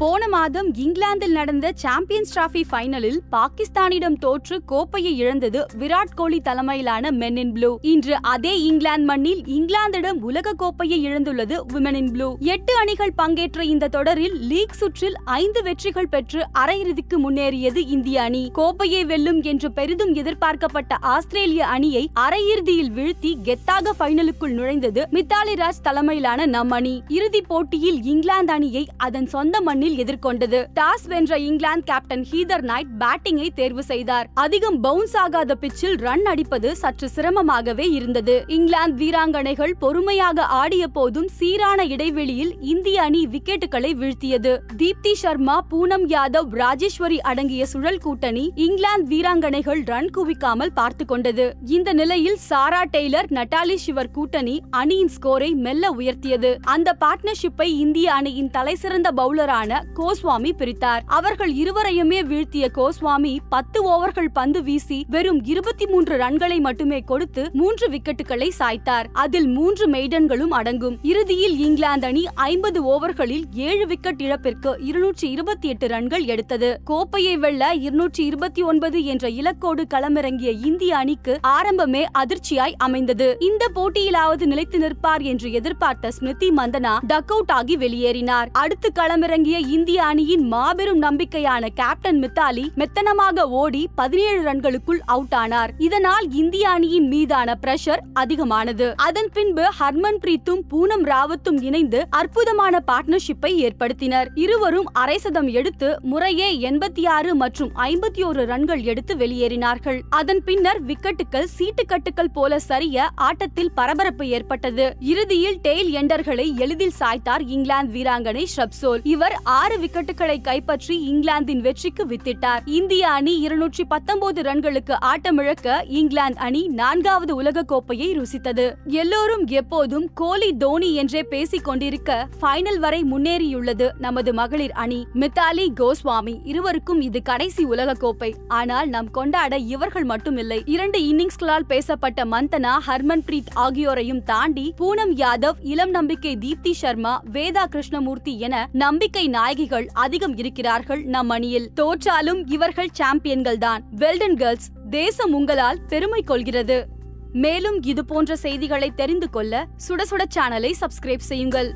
போன மாதம் இங்கிலாந்தில் நடந்த சாம்பியன்ஸ் டிராபி ஃபைனலில் பாகிஸ்தானிடம் தோற்று கோப்பையை இழந்தது விராட் கோலி தலைமையிலான மென் இன் ப்ளூ இன்று அதே இங்கிலாந்து மண்ணில் இங்கிலாந்திடம் உலக கோப்பையை இழந்துள்ளது விமன் இன் ப்ளூ எட்டு அணிகள் பங்கேற்ற இந்த தொடரில் லீக் சுற்றில் ஐந்து வெற்றிகள் பெற்று அரையிறுதிக்கு முன்னேறியது இந்திய அணி. கோப்பையை வெல்லும் என்று பெரிதும் எதிர்பார்க்கப்பட்ட ஆஸ்திரேலிய அணியை அரையிறுதியில் வீழ்த்தி கெத்தாக ஃபைனலுக்குள் நுழைந்தது மித்தாலி ராஜ் தலைமையிலான நம் அணி. இறுதிப் போட்டியில் இங்கிலாந்து அணியை அதன் சொந்த மண்ணில் எதிர்கொண்டது. டாஸ் வென்ற இங்கிலாந்து கேப்டன் ஹீதர் நைட் பேட்டிங்கை தேர்வு செய்தார். அதிகம் பவுன்ஸ் ஆகாத பிச்சில் ரன் அடிப்பது சற்று சிரமமாகவே இருந்தது. இங்கிலாந்து வீராங்கனைகள் பொறுமையாக ஆடிய போதும் சீரான இடைவெளியில் இந்திய அணி விக்கெட்டுகளை வீழ்த்தியது. தீப்தி சர்மா பூனம் யாதவ் ராஜேஸ்வரி அடங்கிய சுழல் கூட்டணி இங்கிலாந்து வீராங்கனைகள் ரன் குவிக்காமல் பார்த்து கொண்டது. இந்த நிலையில் சாரா டெய்லர் நட்டாலி சிவர் கூட்டணி அணியின் ஸ்கோரை மெல்ல உயர்த்தியது. அந்த பார்ட்னர்ஷிப்பை இந்திய அணியின் தலைசிறந்த பவுலரான கோஸ்வாமி பிரித்தார். அவர்கள் இருவரையுமே வீழ்த்திய கோஸ்வாமி பத்து ஓவர்கள் பந்து வீசி வெறும் இருபத்தி மூன்று ரன்களை மட்டுமே கொடுத்து மூன்று விக்கெட்டுகளை சாய்த்தார். அதில் மூன்று மெய்டன்களும் அடங்கும். இறுதியில் இங்கிலாந்து அணி ஐம்பது ஓவர்களில் ஏழு விக்கெட் இழப்பிற்கு இருநூற்றி இருபத்தி எட்டு ரன்கள் எடுத்தது. கோப்பையை வெல்ல இருநூற்றி இருபத்தி ஒன்பது என்ற இலக்கோடு களமிறங்கிய இந்திய அணிக்கு ஆரம்பமே அதிர்ச்சியாய் அமைந்தது. இந்த போட்டியிலாவது நிலைத்து நிற்பார் என்று எதிர்பார்த்த ஸ்மிருதி மந்தனா டக் அவுட் ஆகி வெளியேறினார். அடுத்து களமிறங்கிய இந்திய அணியின் மாபெரும் நம்பிக்கையான கேப்டன் மித்தாலி மெத்தனமாக ஓடி பதினேழு ரன்களுக்குள் அவுட் ஆனார். இதனால் இந்திய அணியின் மீதான பிரஷர் அதிகமானது. அதன் பின்பு ஹர்மன் பிரீத்தும் பூனம் ராவத்தும் இணைந்து அற்புதமான பார்ட்னர்ஷிப்பை ஏற்படுத்தினர். இருவரும் அரை சதம் எடுத்து முறையே எண்பத்தி ஆறு மற்றும் ஐம்பத்தி ஒரு ரன்கள் எடுத்து வெளியேறினார்கள். அதன் பின்னர் விக்கெட்டுகள் சீட்டுக்கட்டுகள் போல சரிய ஆட்டத்தில் பரபரப்பு ஏற்பட்டது. இறுதியில் டெய்ல் எண்டர்களை எளிதில் சாய்த்தார் இங்கிலாந்து வீராங்கனை ஷ்ரப்சோல். இவர் ஆறு விக்கெட்டுகளை கைப்பற்றி இங்கிலாந்தின் வெற்றிக்கு வித்திட்டார். இந்திய அணி இருநூற்றி பத்தொன்பது ரன்களுக்கு ஆட்டமிழக்க இங்கிலாந்து அணி நான்காவது உலக கோப்பையை ருசித்தது. எல்லோரும் எப்போதும் கோலி தோனி என்றே பேசிக் கொண்டிருக்க ஃபைனல் வரை முன்னேறியுள்ளது நமது மகளிர் அணி. மித்தாலி கோஸ்வாமி இருவருக்கும் இது கடைசி உலக கோப்பை ஆனால் நாம் கொண்டாட இவர்கள் மட்டுமில்லை. இரண்டு இன்னிங்ஸ்களால் பேசப்பட்ட மந்தனா ஹர்மன் பிரீத் ஆகியோரையும் தாண்டி பூனம் யாதவ் இளம் நம்பிக்கை தீப்தி சர்மா வேதா கிருஷ்ணமூர்த்தி என நம்பிக்கை நாயகிகள் அதிகம் இருக்கிறார்கள். நம் அணியில் தோற்றாலும் இவர்கள் சாம்பியன்கள் தான் வெல்டன் கேர்ள்ஸ் தேசம் உங்களால் பெருமை கொள்கிறது. மேலும் இது போன்ற செய்திகளை தெரிந்து கொள்ள சுட சுட சேனலை சப்ஸ்கிரைப் செய்யுங்கள்.